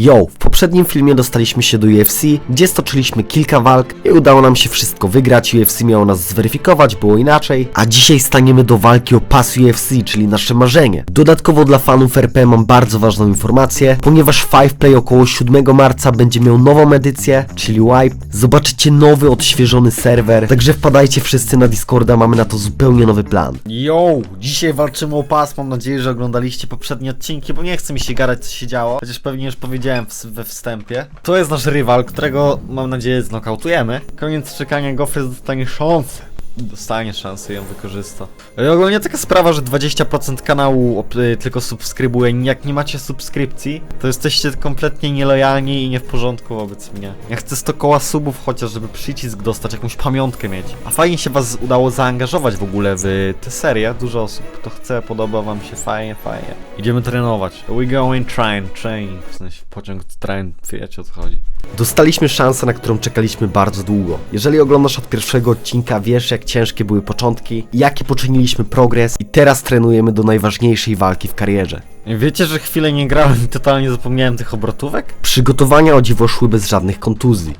Yo, w poprzednim filmie dostaliśmy się do UFC, gdzie stoczyliśmy kilka walk i udało nam się wszystko wygrać. UFC miało nas zweryfikować, było inaczej, a dzisiaj staniemy do walki o pas UFC, czyli nasze marzenie. Dodatkowo dla fanów RP mam bardzo ważną informację, ponieważ 5Play około 7 marca będzie miał nową edycję, czyli Wipe. Zobaczycie nowy, odświeżony serwer, także wpadajcie wszyscy na Discorda, mamy na to zupełnie nowy plan. Yo, dzisiaj walczymy o pas. Mam nadzieję, że oglądaliście poprzednie odcinki, bo nie chce mi się gadać, co się działo. Chociaż pewnie już powiedziałem w, we wstępie. To jest nasz rywal, którego mam nadzieję znokautujemy. Koniec czekania, Gofres dostanie szansę. Dostanie szansę i ją wykorzysta. I ogólnie taka sprawa, że 20% kanału y, tylko subskrybuje. Jak nie macie subskrypcji, to jesteście kompletnie nielojalni i nie w porządku wobec mnie. Ja chcę 100 koła subów chociaż, żeby przycisk dostać, jakąś pamiątkę mieć. A fajnie się was udało zaangażować w ogóle w tę serię. Dużo osób to chce, podoba wam się, fajnie, fajnie. Idziemy trenować. We going train, train. W sensie pociąg train, wiecie o co chodzi. Dostaliśmy szansę, na którą czekaliśmy bardzo długo. Jeżeli oglądasz od pierwszego odcinka, wiesz jak ciężkie były początki, jaki poczyniliśmy progres i teraz trenujemy do najważniejszej walki w karierze. Wiecie, że chwilę nie grałem i totalnie zapomniałem tych obrotówek? Przygotowania o dziwo szły bez żadnych kontuzji.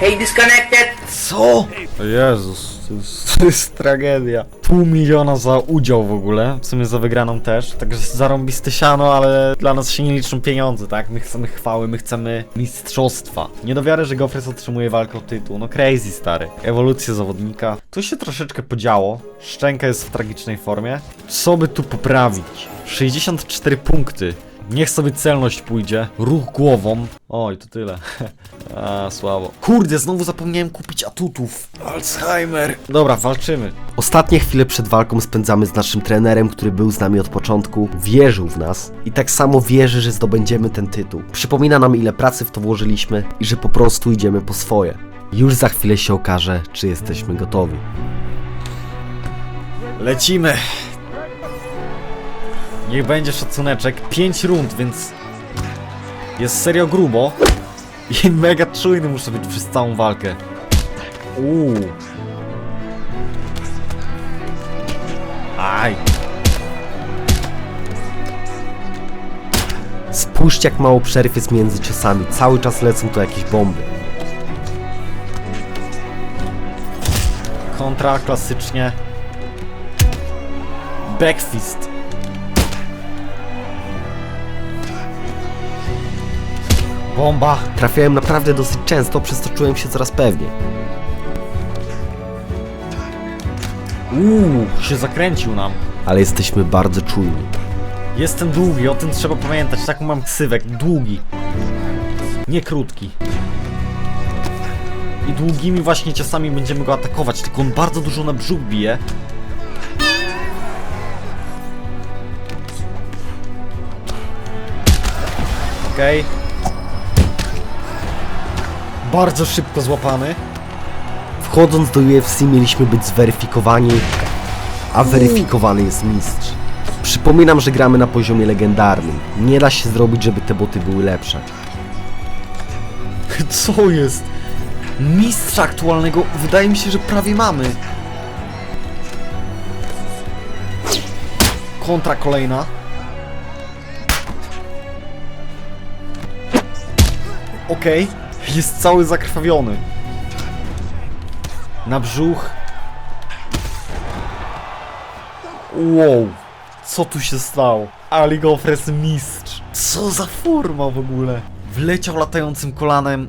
Hey, disconnected! Co? O Jezus, to jest, to jest tragedia. Pół miliona za udział w ogóle, w sumie za wygraną też. Także zarąbiste siano, ale dla nas się nie liczą pieniądze, tak? My chcemy chwały, my chcemy mistrzostwa. Nie do wiary, że Gofres otrzymuje walkę o tytuł. No crazy, stary. Ewolucja zawodnika. Tu się troszeczkę podziało. Szczęka jest w tragicznej formie. Co by tu poprawić? 64 punkty. Niech sobie celność pójdzie. Ruch głową. Oj, to tyle. A, słabo. Kurde, znowu zapomniałem kupić atutów. Alzheimer. Dobra, walczymy. Ostatnie chwile przed walką spędzamy z naszym trenerem, który był z nami od początku, wierzył w nas i tak samo wierzy, że zdobędziemy ten tytuł. Przypomina nam ile pracy w to włożyliśmy i że po prostu idziemy po swoje. Już za chwilę się okaże, czy jesteśmy gotowi. Lecimy. Niech będzie szacuneczek. 5 rund, więc jest serio grubo. I mega czujny muszę być przez całą walkę. Uuu. Aj. Spójrzcie jak mało przerw jest między ciosami, cały czas lecą to jakieś bomby. Kontra klasycznie. Backfist. Bomba. Trafiałem naprawdę dosyć często, przez to czułem się coraz pewniej. Uuu, się zakręcił nam. Ale jesteśmy bardzo czujni. Jestem długi, o tym trzeba pamiętać. Taką mam ksywek. Długi. Nie krótki. I długimi właśnie ciosami będziemy go atakować, tylko on bardzo dużo na brzuch bije. Okej. Bardzo szybko złapany. Wchodząc do UFC mieliśmy być zweryfikowani, a weryfikowany jest mistrz. Przypominam, że gramy na poziomie legendarnym. Nie da się zrobić, żeby te boty były lepsze. Co jest? Mistrza aktualnego wydaje mi się, że prawie mamy. Kontra kolejna. Okej, jest cały zakrwawiony. Na brzuch. Wow, co tu się stało? Ali Gofres mistrz. Co za forma w ogóle? Wleciał latającym kolanem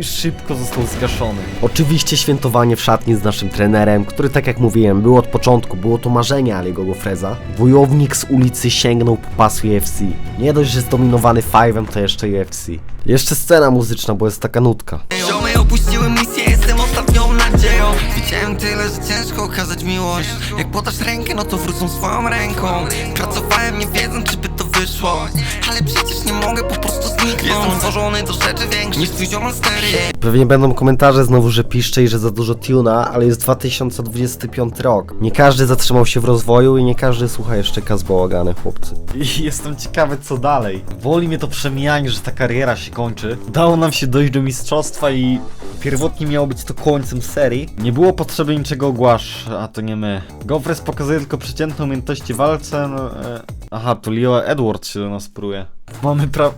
i szybko został zgaszony. Oczywiście świętowanie w szatni z naszym trenerem, który tak jak mówiłem, był od początku, było to marzenie Aliego Gofreza. Wojownik z ulicy sięgnął po pas UFC. Nie dość, że zdominowany Five'em, to jeszcze UFC. Jeszcze scena muzyczna, bo jest taka nutka. Ziomy opuściły misję, jestem ostatnią nadzieją Widziałem tyle, że ciężko okazać miłość Jak podasz rękę, no to wrócą swoją ręką Pracowałem nie wiedząc, czy by to wyszło Ale przecież nie mogę po prostu zniknąć Jestem stworzony do rzeczy większych niż twój ziomal stery Pewnie będą komentarze znowu, że piszcze i że za dużo tuna, ale jest 2025 rok. Nie każdy zatrzymał się w rozwoju i nie każdy słucha jeszcze kaz bałagany, chłopcy. I jestem ciekawy co dalej. Woli mnie to przemijanie, że ta kariera się kończy. Udało nam się dojść do mistrzostwa i pierwotnie miało być to końcem serii. Nie było potrzeby niczego ogłasz, a to nie my. Gofres pokazuje tylko przeciętne umiejętności walce. No, e... Aha, to Leo Edwards się do nas pruje. Mamy pra...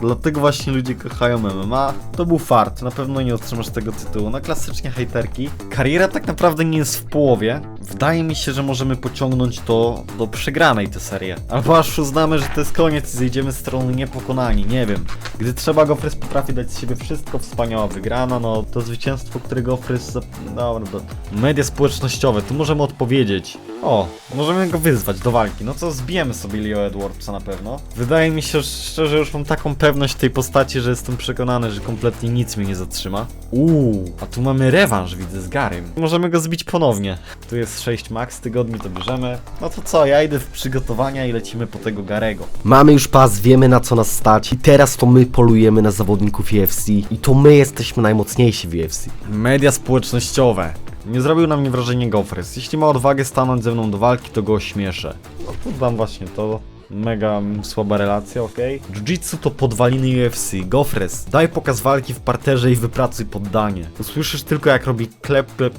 Dlatego właśnie ludzie kochają MMA. To był fart, na pewno nie otrzymasz tego tytułu. No klasycznie hejterki. Kariera tak naprawdę nie jest w połowie. Wydaje mi się, że możemy pociągnąć to do przegranej tę serię. Albo aż uznamy, że to jest koniec i zejdziemy z strony niepokonani, nie wiem. Gdy trzeba, Gofrys potrafi dać z siebie wszystko, wspaniała wygrana, no to zwycięstwo, które Gofrys... Zap... Dobra, do... Media społecznościowe, tu możemy odpowiedzieć. O, możemy go wyzwać do walki. No to zbijemy sobie Leo Edwardsa na pewno. Wydaje mi się, że szczerze już mam taką pewność tej postaci, że jestem przekonany, że kompletnie nic mnie nie zatrzyma. Uuu, a tu mamy rewanż, widzę, z Garym. Możemy go zbić ponownie. Tu jest 6 max tygodni, to bierzemy. No to co, ja idę w przygotowania i lecimy po tego Garego. Mamy już pas, wiemy na co nas stać i teraz to my polujemy na zawodników UFC i to my jesteśmy najmocniejsi w UFC. Media społecznościowe. Nie zrobił na mnie wrażenia Gofres. Jeśli ma odwagę stanąć ze mną do walki, to go ośmieszę. No to dam właśnie to. Mega słaba relacja, okej. Jiu-jitsu to podwaliny UFC. Gofres, daj pokaz walki w parterze i wypracuj poddanie. Usłyszysz tylko jak robi klep, klep.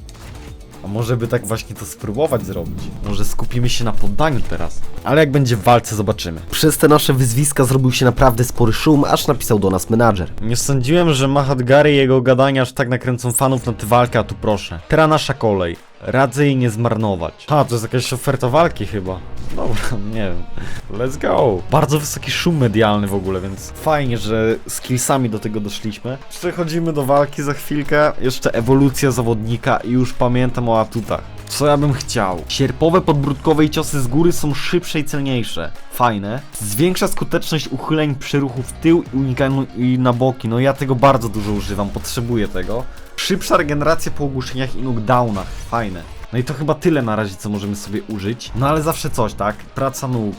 A może by tak właśnie to spróbować zrobić? Może skupimy się na poddaniu teraz. Ale jak będzie w walce, zobaczymy. Przez te nasze wyzwiska zrobił się naprawdę spory szum, aż napisał do nas menadżer. Nie sądziłem, że Mahat Gary i jego gadania aż tak nakręcą fanów na tę walkę, a tu proszę. Teraz nasza kolej. Radzę jej nie zmarnować. Ha, to jest jakaś oferta walki chyba. Dobra, nie wiem. Let's go. Bardzo wysoki szum medialny w ogóle, więc fajnie, że skillsami do tego doszliśmy. Przechodzimy do walki za chwilkę. Jeszcze ewolucja zawodnika i już pamiętam o atutach. Co ja bym chciał? Sierpowe, podbródkowe i ciosy z góry są szybsze i celniejsze. Fajne. Zwiększa skuteczność uchyleń przy ruchu w tył i unikaniu i na boki. No ja tego bardzo dużo używam, potrzebuję tego. Szybsza regeneracja po ogłuszeniach i knockdownach. Fajne. No i to chyba tyle na razie, co możemy sobie użyć. No ale zawsze coś, tak? Praca nóg.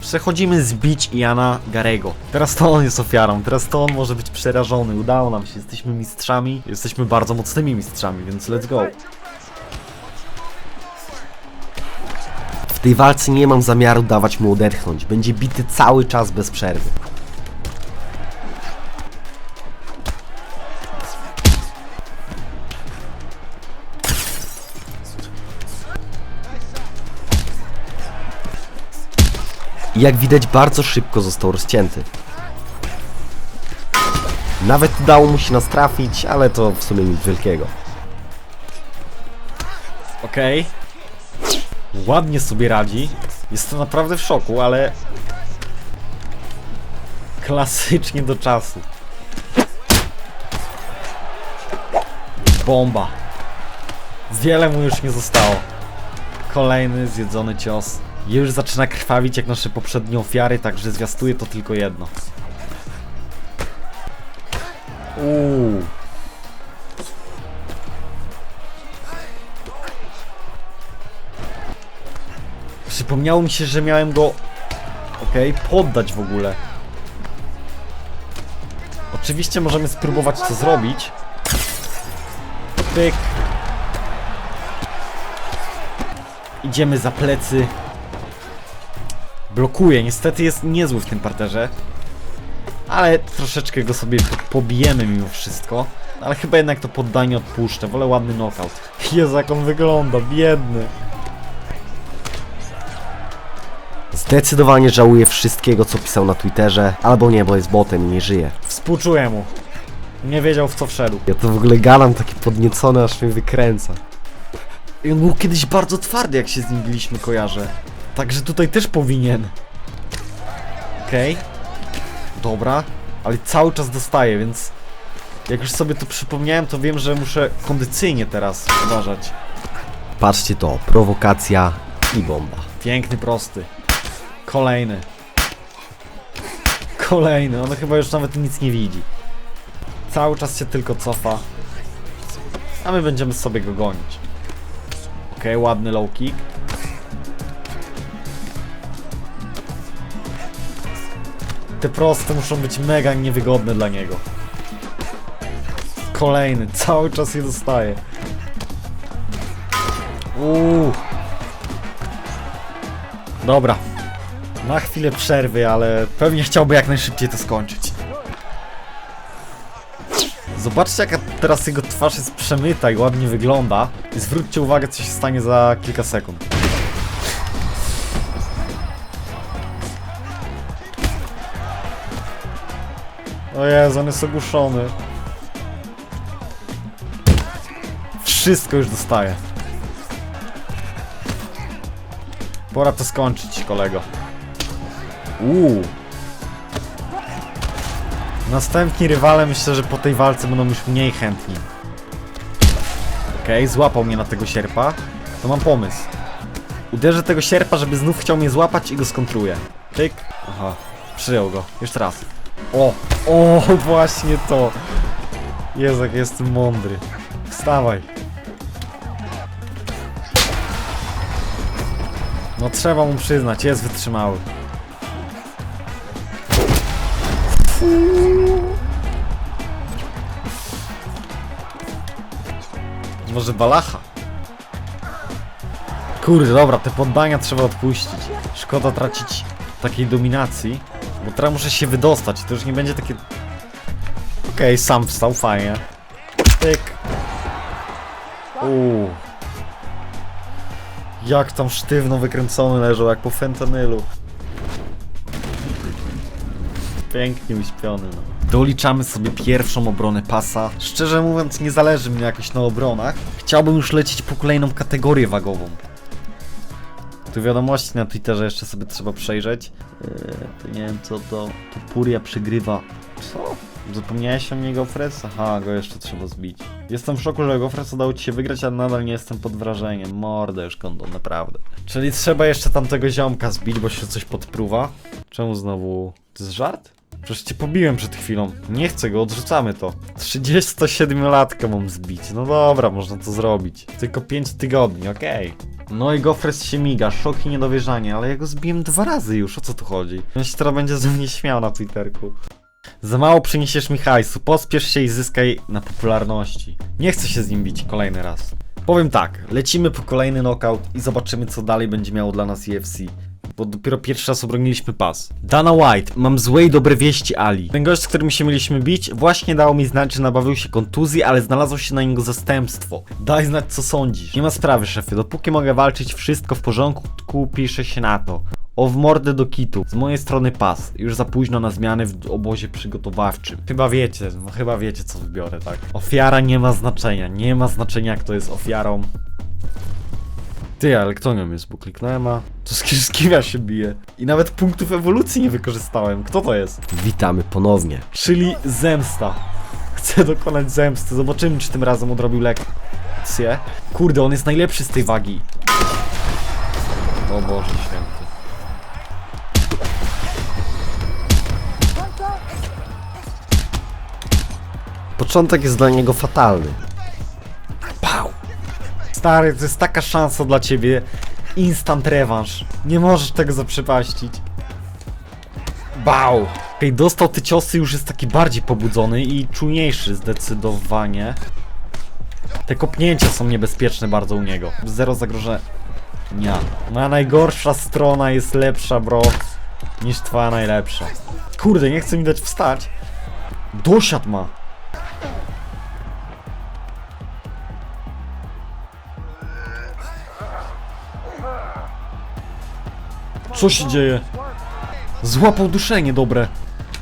Przechodzimy z bić Iana Garego. Teraz to on jest ofiarą, teraz to on może być przerażony. Udało nam się, jesteśmy mistrzami. Jesteśmy bardzo mocnymi mistrzami, więc let's go. W tej walce nie mam zamiaru dawać mu odetchnąć, będzie bity cały czas bez przerwy. I Jak widać bardzo szybko został rozcięty. Nawet udało mu się nas trafić, ale to w sumie nic wielkiego. Okej. Ładnie sobie radzi. Jestem naprawdę w szoku, ale... Klasycznie do czasu. Bomba. Wiele mu już nie zostało. Kolejny zjedzony cios. Już zaczyna krwawić jak nasze poprzednie ofiary, także zwiastuje to tylko jedno. Uuu. Przypomniało mi się, że miałem go... Okej, poddać w ogóle. Oczywiście możemy spróbować to zrobić. Pyk. Idziemy za plecy. Blokuje, niestety jest niezły w tym parterze. Ale troszeczkę go sobie po- pobijemy mimo wszystko. Ale chyba jednak to poddanie odpuszczę. Wolę ładny knockout. Jezu, jak on wygląda, biedny. Zdecydowanie żałuję wszystkiego, co pisał na Twitterze, albo nie, bo jest botem i nie żyje. Współczuję mu. Nie wiedział w co wszedł. Ja to w ogóle gadam takie podniecone, aż mnie wykręca. I on był kiedyś bardzo twardy, jak się z nim biliśmy, kojarzę. Także tutaj też powinien. Okej. Dobra. Ale cały czas dostaje, więc... Jak już sobie to przypomniałem, to wiem, że muszę kondycyjnie teraz uważać. Patrzcie to, prowokacja i bomba. Piękny, prosty. Kolejny. Kolejny. On chyba już nawet nic nie widzi. Cały czas się tylko cofa. A my będziemy sobie go gonić. Okej, ładny low kick. Te proste muszą być mega niewygodne dla niego. Kolejny. Cały czas je dostaje. Uuu. Dobra. Na chwilę przerwy, ale pewnie chciałby jak najszybciej to skończyć. Zobaczcie jaka teraz jego twarz jest przemyta i ładnie wygląda. I zwróćcie uwagę co się stanie za kilka sekund. O Jezu, on jest ogłuszony. Wszystko już dostaje. Pora to skończyć, kolego. Uuu. Następni rywale myślę, że po tej walce będą już mniej chętni. Okej, złapał mnie na tego sierpa. To mam pomysł. Uderzę tego sierpa, żeby znów chciał mnie złapać i go skontruję. Tyk. Aha. Przyjął go. Jeszcze raz. O! O, właśnie to! Jezu, jak jestem mądry. Wstawaj. No trzeba mu przyznać, jest wytrzymały. Może balacha? Kurde, dobra, te poddania trzeba odpuścić. Szkoda tracić takiej dominacji, bo teraz muszę się wydostać. To już nie będzie takie... Okej, sam wstał, fajnie. Tyk. Uuu. Jak tam sztywno wykręcony leżał, jak po fentanylu. Pięknie uśpiony, no. Doliczamy sobie pierwszą obronę pasa. Szczerze mówiąc, nie zależy mi jakoś na obronach. Chciałbym już lecieć po kolejną kategorię wagową. Tu wiadomości na Twitterze jeszcze sobie trzeba przejrzeć. Yy, nie wiem co to. To Puria przegrywa. Co? Zapomniałeś o mnie Gofres? Aha, go jeszcze trzeba zbić. Jestem w szoku, że Gofres udało ci się wygrać, ale nadal nie jestem pod wrażeniem. Mordę już kondo, naprawdę. Czyli trzeba jeszcze tamtego ziomka zbić, bo się coś podpruwa. Czemu znowu... To jest żart? Przecież cię pobiłem przed chwilą. Nie chcę go, odrzucamy to. 37-latkę mam zbić. No dobra, można to zrobić. Tylko 5 tygodni, okej. No i Gofres się miga, szok i niedowierzanie, ale ja go zbiłem dwa razy już, o co tu chodzi? On się teraz będzie ze mnie śmiał na Twitterku. Za mało przyniesiesz mi hajsu, pospiesz się i zyskaj na popularności. Nie chcę się z nim bić kolejny raz. Powiem tak, lecimy po kolejny knockout i zobaczymy co dalej będzie miało dla nas UFC. Bo dopiero pierwszy raz obroniliśmy pas. Dana White, mam złe i dobre wieści Ali. Ten gość, z którym się mieliśmy bić, właśnie dał mi znać, że nabawił się kontuzji, ale znalazło się na niego zastępstwo. Daj znać co sądzisz. Nie ma sprawy szefie, dopóki mogę walczyć, wszystko w porządku, piszę się na to. O w mordę do kitu. Z mojej strony pas. Już za późno na zmiany w obozie przygotowawczym. Chyba wiecie, no chyba wiecie co wybiorę, tak? Ofiara nie ma znaczenia. Nie ma znaczenia kto jest ofiarą. Ty, ale kto nią jest? Bo kliknąłem, a... To z ja się biję? I nawet punktów ewolucji nie wykorzystałem. Kto to jest? Witamy ponownie. Czyli zemsta. Chcę dokonać zemsty. Zobaczymy, czy tym razem odrobił lekcję. Kurde, on jest najlepszy z tej wagi. O Boże święty. Początek jest dla niego fatalny. Stary, to jest taka szansa dla ciebie. Instant rewanż. Nie możesz tego zaprzepaścić. Bał! Okej, dostał te ciosy, już jest taki bardziej pobudzony i czujniejszy zdecydowanie. Te kopnięcia są niebezpieczne bardzo u niego. Zero zagrożenia. Moja najgorsza strona jest lepsza, bro, niż twoja najlepsza. Kurde, nie chce mi dać wstać. Dosiad ma. Co się dzieje? Złapał duszenie, dobre.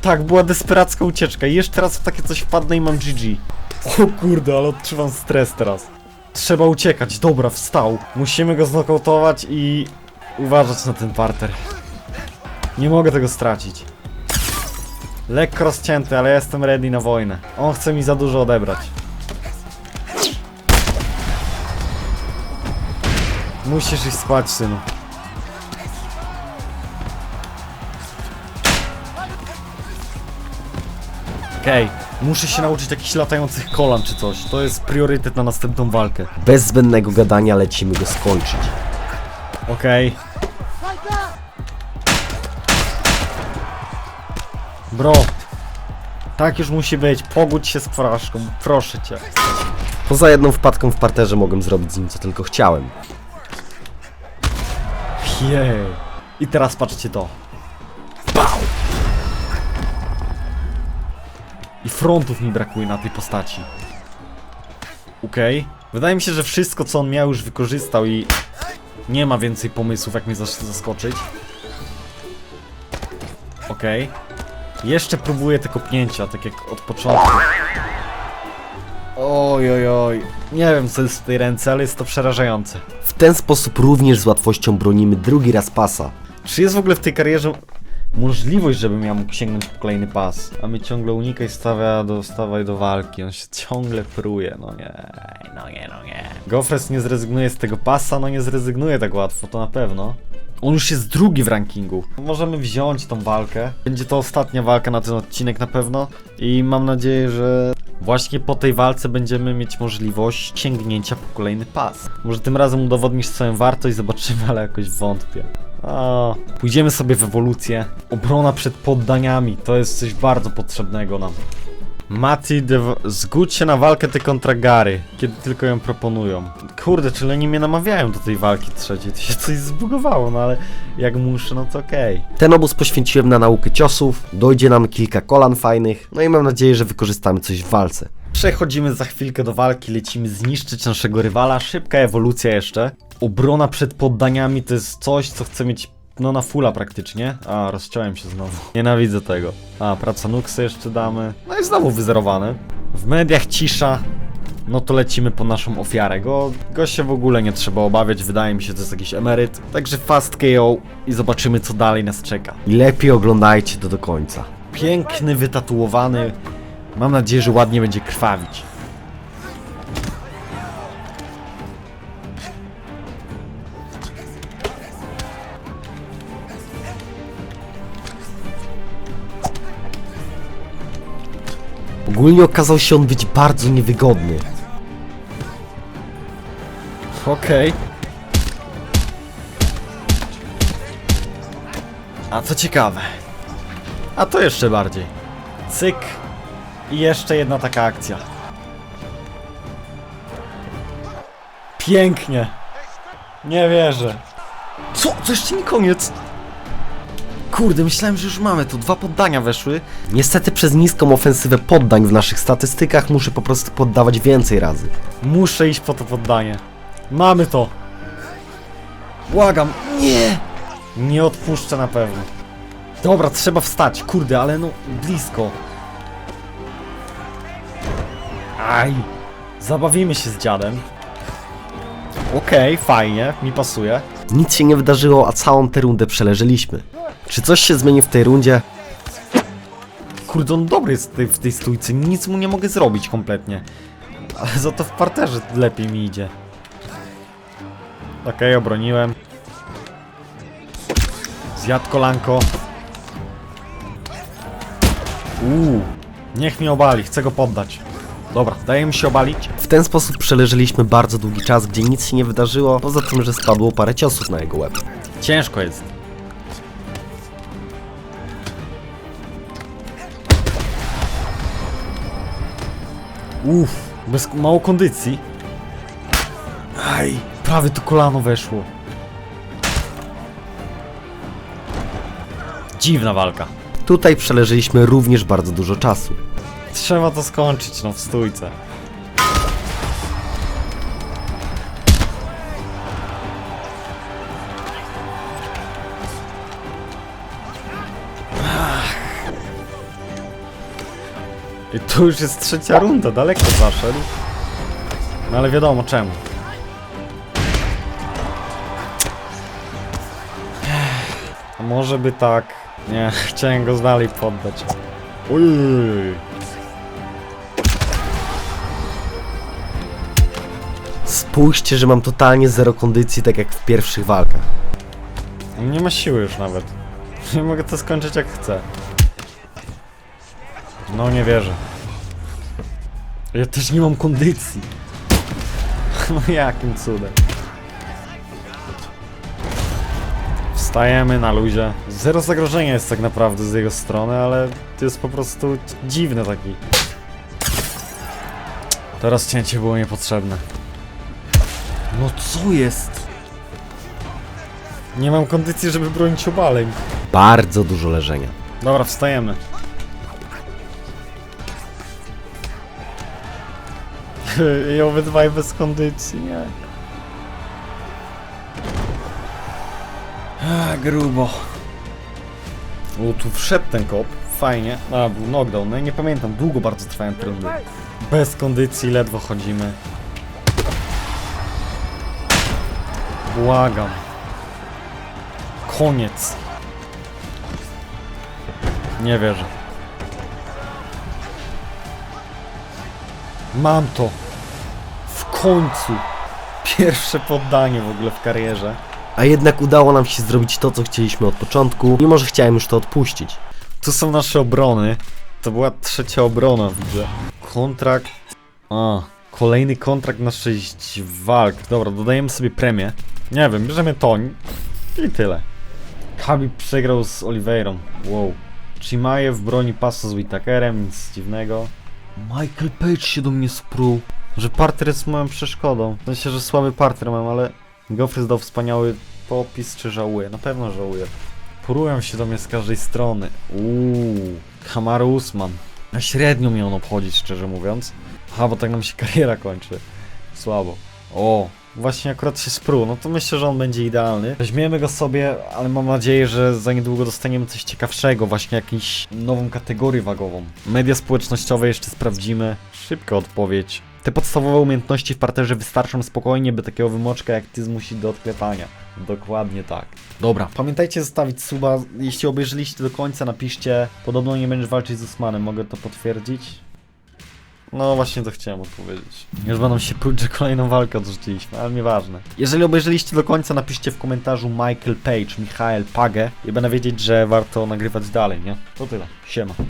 Tak, była desperacka ucieczka i jeszcze raz w takie coś wpadnę i mam GG. O kurde, ale odczuwam stres teraz. Trzeba uciekać, dobra, wstał. Musimy go znokautować i uważać na ten parter. Nie mogę tego stracić. Lekko rozcięty, ale jestem ready na wojnę. On chce mi za dużo odebrać. Musisz iść spać, synu. Okej, muszę się nauczyć jakichś latających kolan czy coś. To jest priorytet na następną walkę. Bez zbędnego gadania lecimy go skończyć. Okej. Bro. Tak już musi być. Pogódź się z porażką. Proszę cię. Poza jedną wpadką w parterze mogłem zrobić z nim co tylko chciałem. Jej. I teraz patrzcie to. I frontów mi brakuje na tej postaci. Okej. Wydaje mi się, że wszystko co on miał już wykorzystał i nie ma więcej pomysłów jak mnie zas- zaskoczyć. Okej. Jeszcze próbuję te kopnięcia, tak jak od początku. Oj, oj, oj. Nie wiem co jest w tej ręce, ale jest to przerażające. W ten sposób również z łatwością bronimy drugi raz pasa. Czy jest w ogóle w tej karierze możliwość, żebym ja mógł sięgnąć po kolejny pas? A my ciągle unikaj, stawia do, stawaj do walki. On się ciągle pruje, no nie, no nie, no nie. Gofres nie zrezygnuje z tego pasa, no nie zrezygnuje tak łatwo, to na pewno. On już jest drugi w rankingu. Możemy wziąć tą walkę. Będzie to ostatnia walka na ten odcinek na pewno. I mam nadzieję, że właśnie po tej walce będziemy mieć możliwość sięgnięcia po kolejny pas. Może tym razem udowodnisz swoją wartość, zobaczymy, ale jakoś wątpię. A, pójdziemy sobie w ewolucję. Obrona przed poddaniami to jest coś bardzo potrzebnego nam. Mati, zgódź się na walkę ty kontra Gary, kiedy tylko ją proponują. Kurde, czyli oni mnie namawiają do tej walki trzeciej. To się coś zbugowało, no ale jak muszę, no to okej. Ten obóz poświęciłem na naukę ciosów, dojdzie nam kilka kolan fajnych, no i mam nadzieję, że wykorzystamy coś w walce. Przechodzimy za chwilkę do walki, lecimy zniszczyć naszego rywala. Szybka ewolucja jeszcze. Obrona przed poddaniami to jest coś, co chcę mieć no na fulla praktycznie. A, rozciąłem się znowu. Nienawidzę tego. A, praca sobie jeszcze damy. No i znowu wyzerowane. W mediach cisza. No to lecimy po naszą ofiarę. Go, go się w ogóle nie trzeba obawiać, wydaje mi się, to jest jakiś emeryt. Także fast KO i zobaczymy co dalej nas czeka. I lepiej oglądajcie to do końca. Piękny, wytatuowany. Mam nadzieję, że ładnie będzie krwawić. Ogólnie okazał się on być bardzo niewygodny. Okej. A co ciekawe. A to jeszcze bardziej. Cyk. I jeszcze jedna taka akcja. Pięknie. Nie wierzę. Co? To jeszcze nie koniec. Kurde, myślałem, że już mamy tu. Dwa poddania weszły. Niestety przez niską ofensywę poddań w naszych statystykach muszę po prostu poddawać więcej razy. Muszę iść po to poddanie. Mamy to. Błagam. Nie! Nie odpuszczę na pewno. Dobra, trzeba wstać. Kurde, ale no blisko. Aj. Zabawimy się z dziadem. Okej, fajnie, mi pasuje. Nic się nie wydarzyło, a całą tę rundę przeleżeliśmy. Czy coś się zmieni w tej rundzie? Kurde, on dobry jest w tej, w tej stójce. Nic mu nie mogę zrobić kompletnie. Ale za to w parterze lepiej mi idzie. Okej, obroniłem. Zjadł kolanko. Uuu. Niech mnie obali, chcę go poddać. Dobra, daje mi się obalić. W ten sposób przeleżeliśmy bardzo długi czas, gdzie nic się nie wydarzyło, poza tym, że spadło parę ciosów na jego łeb. Ciężko jest. Uff, bez mało kondycji. Aj, prawie to kolano weszło. Dziwna walka. Tutaj przeleżeliśmy również bardzo dużo czasu. Trzeba to skończyć, no w stójce. I tu już jest trzecia runda, daleko zaszedł. No ale wiadomo czemu. Może by tak. Nie, chciałem go dalej poddać. Uj. Spójrzcie, że mam totalnie zero kondycji, tak jak w pierwszych walkach. Nie ma siły już nawet. Nie mogę to skończyć jak chcę. No nie wierzę. Ja też nie mam kondycji. No jakim cudem. Wstajemy na luzie. Zero zagrożenia jest tak naprawdę z jego strony, ale to jest po prostu dziwny taki. Teraz cięcie było niepotrzebne. No co jest? Nie mam kondycji, żeby bronić obaleń. Bardzo dużo leżenia. Dobra, wstajemy. I obydwaj bez kondycji, nie? A, grubo. O, tu wszedł ten kop. fajnie. A, był knockdown, no i nie pamiętam, długo bardzo trwają te rundy. Bez kondycji, ledwo chodzimy. Błagam. Koniec. Nie wierzę. Mam to. W końcu. Pierwsze poddanie w ogóle w karierze. A jednak udało nam się zrobić to, co chcieliśmy od początku, mimo że chciałem już to odpuścić. Tu są nasze obrony. To była trzecia obrona, widzę. Kontrakt. A, kolejny kontrakt na 6 walk. Dobra, dodajemy sobie premię. Nie wiem, bierzemy to i tyle. Khabib przegrał z Oliveirą. Wow. Chimaev broni pasa z Whittakerem, nic dziwnego. Michael Page się do mnie spruł. Że parter jest moją przeszkodą. W sensie, że słaby parter mam, ale Goffrey dał wspaniały popis, czy żałuję? Na pewno żałuję. Porują się do mnie z każdej strony. Uuu, Kamaru Usman. A średnio mnie on obchodzić, szczerze mówiąc. Aha, bo tak nam się kariera kończy. Słabo. O, właśnie akurat się sprół. No to myślę, że on będzie idealny. Weźmiemy go sobie, ale mam nadzieję, że za niedługo dostaniemy coś ciekawszego. Właśnie jakąś nową kategorię wagową. Media społecznościowe jeszcze sprawdzimy. Szybka odpowiedź. Te podstawowe umiejętności w parterze wystarczą spokojnie, by takiego wymoczka jak ty zmusić do odklepania. Dokładnie tak. Dobra, pamiętajcie zostawić suba. Jeśli obejrzeliście do końca, napiszcie. Podobno nie będziesz walczyć z Usmanem, mogę to potwierdzić? No właśnie to chciałem odpowiedzieć. Już będą się pruć, że kolejną walkę odrzuciliśmy, ale nieważne. Jeżeli obejrzeliście do końca, napiszcie w komentarzu Michael Page, Michael Page i będę wiedzieć, że warto nagrywać dalej, nie? To tyle. Siema.